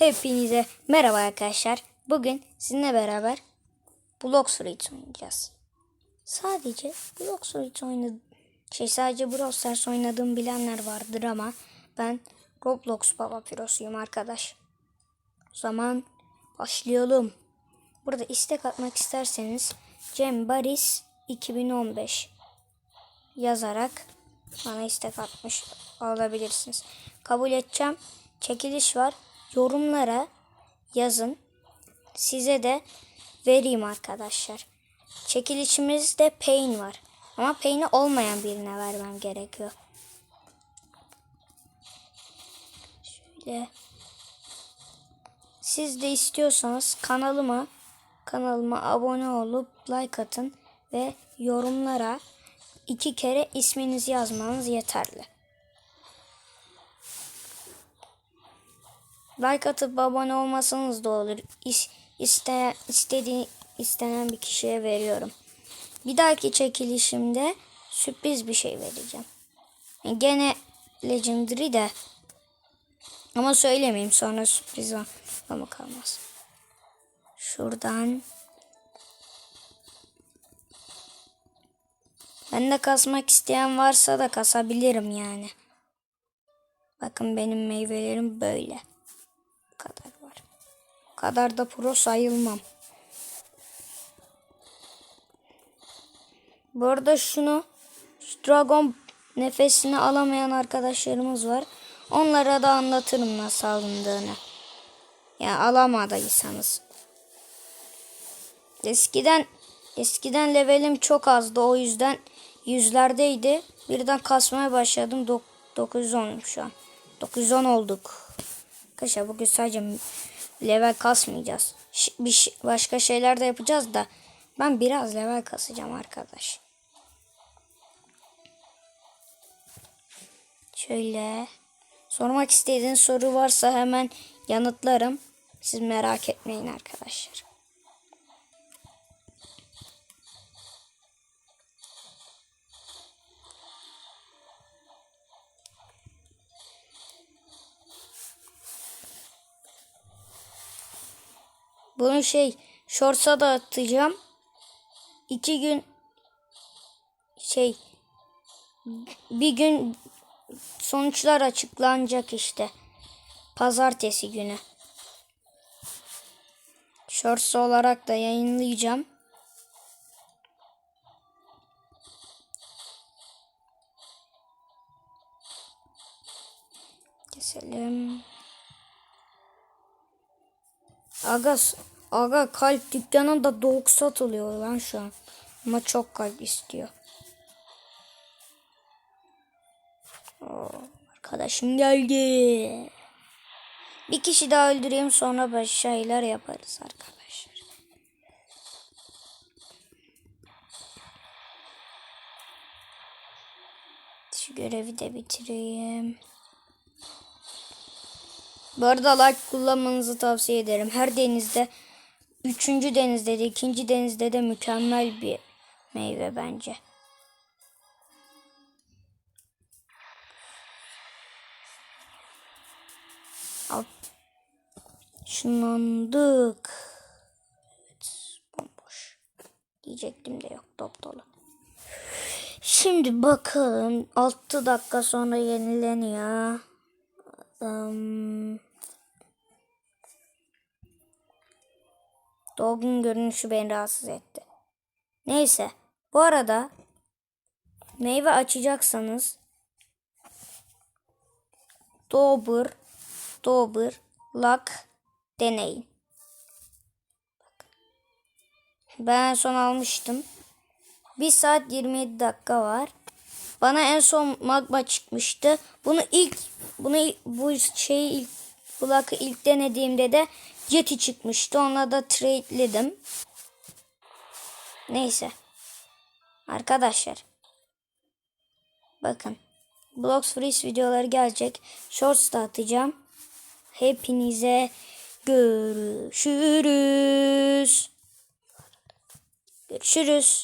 Hepinize merhaba arkadaşlar. Bugün sizinle beraber Blox Fruits oynayacağız. Sadece Blox Fruits oynadım. Şey sadece Brawl Stars oynadığım bilenler vardır ama ben Roblox Baba Piros'uyum arkadaş. O zaman başlayalım. Burada istek atmak isterseniz Cem Baris 2015 yazarak bana istek atmış alabilirsiniz. Kabul edeceğim. Çekiliş var. Yorumlara yazın. Size de vereyim arkadaşlar. Çekilişimizde pain var. Ama pain'i olmayan birine vermem gerekiyor. Şöyle. Siz de istiyorsanız kanalıma kanalıma abone olup like atın ve yorumlara iki kere isminizi yazmanız yeterli. Like atıp abone olmasanız da olur. İs, iste, istediği, istenen bir kişiye veriyorum. Bir dahaki çekilişimde sürpriz bir şey vereceğim. Yani gene Legendary de ama söylemeyeyim sonra sürpriz var. Ama kalmaz. Şuradan Ben de kasmak isteyen varsa da kasabilirim yani. Bakın benim meyvelerim böyle. Kadar da pro sayılmam. Bu arada şunu şu Dragon nefesini alamayan arkadaşlarımız var. Onlara da anlatırım nasıl alındığını. Ya alamadıysanız. Eskiden eskiden levelim çok azdı o yüzden yüzlerdeydi. Birden kasmaya başladım. Dok 910 şu an. 910 olduk. Arkadaşlar bugün sadece level kasmayacağız. Bir başka şeyler de yapacağız da ben biraz level kasacağım arkadaş. Şöyle sormak istediğiniz soru varsa hemen yanıtlarım. Siz merak etmeyin arkadaşlar. Bunu şey shorts'a da atacağım. İki gün şey bir gün sonuçlar açıklanacak işte. Pazartesi günü. Shorts olarak da yayınlayacağım. Keselim. Aga, aga kalp dükkanında doğuk satılıyor lan şu an. Ama çok kalp istiyor. Oo, arkadaşım geldi. Bir kişi daha öldüreyim sonra başka şeyler yaparız arkadaşlar. Şu görevi de bitireyim. Bu arada like kullanmanızı tavsiye ederim. Her denizde, üçüncü denizde de, ikinci denizde de mükemmel bir meyve bence. Al. Şunlandık. Evet, bomboş. Diyecektim de yok, top dolu. Şimdi bakalım 6 dakika sonra yenileniyor. Um, Dog'un görünüşü beni rahatsız etti. Neyse. Bu arada meyve açacaksanız Dobur Dobur Luck deneyin. Ben en son almıştım. 1 saat 27 dakika var. Bana en son magma çıkmıştı. Bunu ilk bunu bu şeyi ilk Block'ı ilk denediğimde de Yeti çıkmıştı. Ona da trade'ledim. Neyse. Arkadaşlar. Bakın. Blocks Freeze videoları gelecek. Shorts da atacağım. Hepinize görüşürüz. Görüşürüz.